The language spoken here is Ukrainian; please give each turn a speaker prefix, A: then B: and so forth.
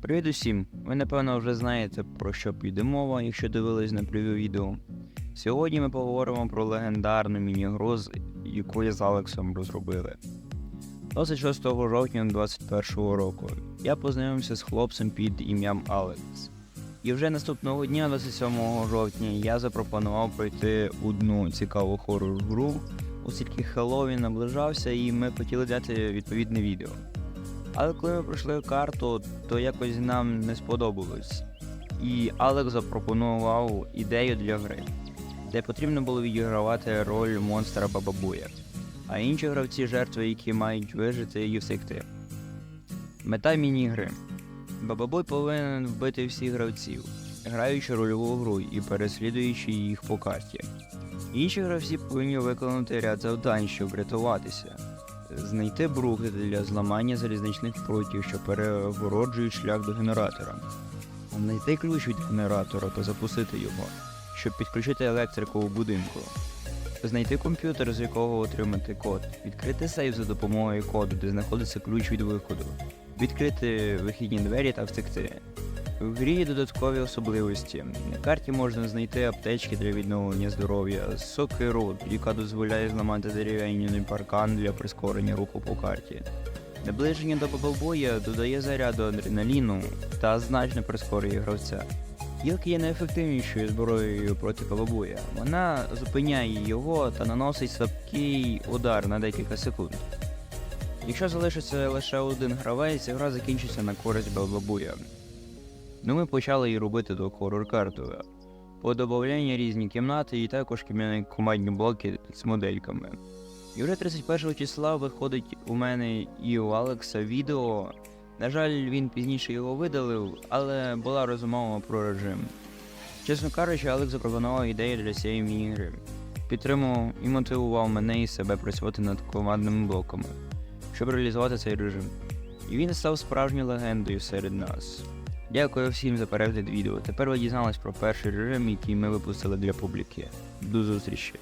A: Привіт усім! Ви напевно вже знаєте про що піде мова, якщо дивились на прев'ю відео. Сьогодні ми поговоримо про легендарну міні-гру, яку я з Алексом розробили. 26 жовтня 2021 року я познайомився з хлопцем під ім'ям Алекс. І вже наступного дня, 27 жовтня, я запропонував пройти одну цікаву хоррор гру, оскільки Хеллоуін наближався і ми хотіли взяти відповідне відео. Але коли ми пройшли карту, то якось нам не сподобалось. І Алекс запропонував ідею для гри, де потрібно було відігравати роль монстра Бабабуя, а інші гравці жертви, які мають вижити і втекти. Мета міні-гри. Бабабой повинен вбити всіх гравців, граючи рольову гру і переслідуючи їх по карті. Інші гравці повинні виконати ряд завдань, щоб врятуватися знайти бруги для зламання залізничних прутів, що перегороджують шлях до генератора, знайти ключ від генератора та запустити його, щоб підключити електрику у будинку, знайти комп'ютер, з якого отримати код, відкрити сейф за допомогою коду, де знаходиться ключ від виходу, відкрити вихідні двері та втекти. В грі є додаткові особливості. На карті можна знайти аптечки для відновлення здоров'я, сокиру, яка дозволяє зламати дерев'яний паркан для прискорення руху по карті. Наближення до бабабоя додає заряду адреналіну та значно прискорює гравця. Гілки є найефективнішою зброєю проти бабабоя. Вона зупиняє його та наносить слабкий удар на декілька секунд. Якщо залишиться лише один гравець, гра закінчиться на користь бабабуя. Ну ми почали її робити до хоррор картою. По добавляння різні кімнати і також командні блоки з модельками. І вже 31 числа виходить у мене і у Алекса відео. На жаль, він пізніше його видалив, але була розмова про режим. Чесно кажучи, Алекс запропонував ідею для цієї міні-гри. Підтримував і мотивував мене і себе працювати над командними блоками, щоб реалізувати цей режим. І він став справжньою легендою серед нас. Дякую всім за перегляд відео. Тепер ви дізнались про перший режим, який ми випустили для публіки. До зустрічі!